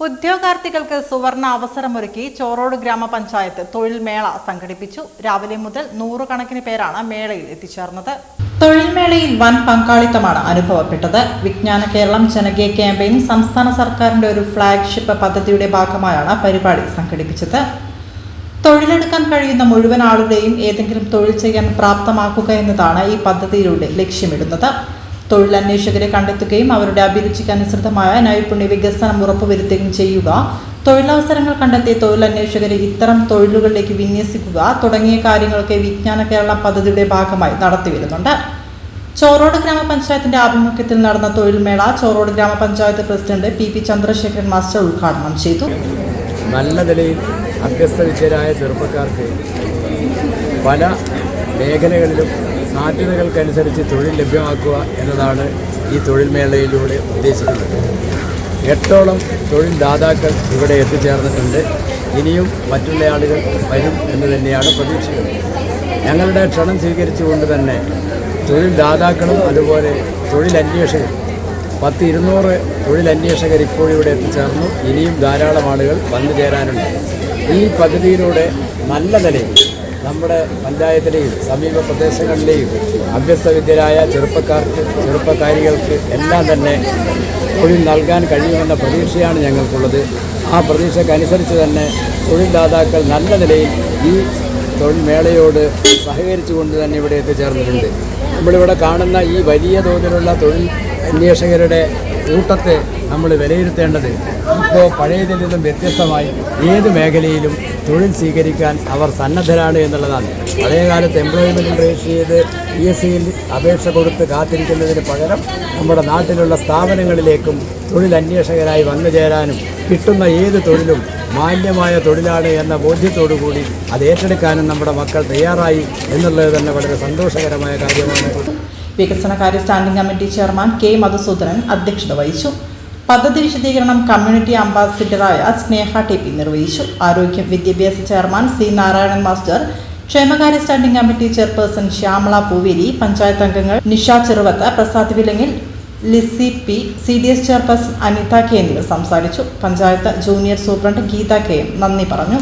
ഉദ്യോഗാർത്ഥികൾക്ക് സുവർണ അവസരമൊരുക്കി ചോറോട് ഗ്രാമപഞ്ചായത്ത് തൊഴിൽ മേള സംഘടിപ്പിച്ചു. രാവിലെ മുതൽ നൂറുകണക്കിന് പേരാണ് മേളയിൽ എത്തിച്ചേർന്നത്. തൊഴിൽ മേളയിൽ വൻ പങ്കാളിത്തമാണ് അനുഭവപ്പെട്ടത്. വിജ്ഞാന കേരളം ജനകീയ ക്യാമ്പയിൻ സംസ്ഥാന സർക്കാരിന്റെ ഒരു ഫ്ളാഗ്ഷിപ്പ് പദ്ധതിയുടെ ഭാഗമായാണ് പരിപാടി സംഘടിപ്പിച്ചത്. തൊഴിലെടുക്കാൻ കഴിയുന്ന മുഴുവൻ ആളുകളെയും ഏതെങ്കിലും തൊഴിൽ ചെയ്യാൻ പ്രാപ്തമാക്കുക എന്നതാണ് ഈ പദ്ധതിയിലൂടെ ലക്ഷ്യമിടുന്നത്. തൊഴിലന്വേഷകരെ കണ്ടെത്തുകയും അവരുടെ അഭിരുചിക്ക് അനുസൃതമായ നൈപുണ്യ വികസനം ഉറപ്പുവരുത്തുകയും ചെയ്യുക. തൊഴിലവസരങ്ങൾ കണ്ടെത്തിയ തൊഴിലന്വേഷകരെ ഇത്തരം തൊഴിലുകളിലേക്ക് വിന്യസിക്കുക തുടങ്ങിയ കാര്യങ്ങളൊക്കെ വിജ്ഞാന കേരള പദ്ധതിയുടെ ഭാഗമായി നടത്തിവരുന്നുണ്ട് ചോറോട് ഗ്രാമപഞ്ചായത്തിന്റെ ആഭിമുഖ്യത്തിൽ നടന്ന തൊഴിൽമേള ചോറോട് ഗ്രാമപഞ്ചായത്ത് president P P Chandrasekharan master ഉദ്ഘാടനം ചെയ്തു. നല്ല നിലയിൽ അഭ്യസ്തവിദ്യരായ ചെറുപ്പക്കാർക്ക് പല മേഖലകളിലും സാധ്യതകൾക്കനുസരിച്ച് തൊഴിൽ ലഭ്യമാക്കുക എന്നതാണ് ഈ തൊഴിൽ മേളയിലൂടെ ഉദ്ദേശിക്കുന്നത്. എട്ടോളം തൊഴിൽ ദാതാക്കൾ ഇവിടെ എത്തിച്ചേർന്നിട്ടുണ്ട്. ഇനിയും മറ്റുള്ള ആളുകൾ വരും എന്ന് തന്നെയാണ് പ്രതീക്ഷിക്കുന്നത് ഞങ്ങളുടെ ക്ഷണം സ്വീകരിച്ചുകൊണ്ട് തന്നെ തൊഴിൽ ദാതാക്കളും അതുപോലെ തൊഴിലന്വേഷകർ പത്ത് ഇരുന്നൂറ് തൊഴിലന്വേഷകർ ഇപ്പോൾ ഇവിടെ എത്തിച്ചേർന്നു. ഇനിയും ധാരാളം ആളുകൾ വന്നു ചേരാനുണ്ട്. ഈ പദ്ധതിയിലൂടെ നല്ല നിലയിൽ നമ്മുടെ പഞ്ചായത്തിലെയും സമീപ പ്രദേശങ്ങളിലെയും അഭ്യസ്തവിദ്യരായ ചെറുപ്പക്കാർക്ക് ചെറുപ്പക്കാരികൾക്ക് എല്ലാം തന്നെ തൊഴിൽ നൽകാൻ കഴിയുമെന്ന പ്രതീക്ഷയാണ് ഞങ്ങൾക്കുള്ളത്. ആ പ്രതീക്ഷക്കനുസരിച്ച് തന്നെ തൊഴിൽദാതാക്കൾ നല്ല നിലയിൽ ഈ തൊഴിൽ മേളയോട് സഹകരിച്ചുകൊണ്ട് തന്നെ ഇവിടെ എത്തിച്ചേർന്നിട്ടുണ്ട്. നമ്മളിവിടെ കാണുന്ന ഈ വലിയ തോതിലുള്ള തൊഴിൽ അന്വേഷകരുടെ കൂട്ടത്തെ നമ്മൾ വിലയിരുത്തേണ്ടത്. ഇപ്പോൾ പഴയതിൽ നിന്നും വ്യത്യസ്തമായി ഏത് മേഖലയിലും തൊഴിൽ സ്വീകരിക്കാൻ അവർ സന്നദ്ധരാണ് എന്നുള്ളതാണ്. പഴയകാലത്ത് എംപ്ലോയ്മെന്റ് രജിസ്റ്റർ ചെയ്ത് പി എസ് സിയിൽ അപേക്ഷ കൊടുത്ത് കാത്തിരിക്കുന്നതിന് പകരം നമ്മുടെ നാട്ടിലുള്ള സ്ഥാപനങ്ങളിലേക്കും തൊഴിൽ അന്വേഷകരായി വന്നു ചേരാനും കിട്ടുന്ന ഏത് തൊഴിലും മാന്യമായ തൊഴിലാണ് എന്ന ബോധ്യത്തോടു കൂടി അത് ഏറ്റെടുക്കാനും നമ്മുടെ മക്കൾ തയ്യാറായി എന്നുള്ളത് തന്നെ വളരെ സന്തോഷകരമായ കാര്യമാണ്. വികസനകാര്യ standing committee chairman K Madhusoodanan അധ്യക്ഷത വഹിച്ചു. പദ്ധതി വിശദീകരണം കമ്മ്യൂണിറ്റി അംബാസിഡറായ സ്നേഹ ടി പി നിർവഹിച്ചു. ആരോഗ്യ വിദ്യാഭ്യാസ ചെയർമാൻ സി നാരായണൻ മാസ്റ്റർ ക്ഷേമകാര്യ standing committee chairperson Shyamala Pooveri panchayat അംഗങ്ങൾ Nisha Cheruvath Prasad Vilangil Lissy P C D S chairperson Anitha K എന്നിവർ സംസാരിച്ചു. Panchayat junior superintendent Geetha K നന്ദി പറഞ്ഞു.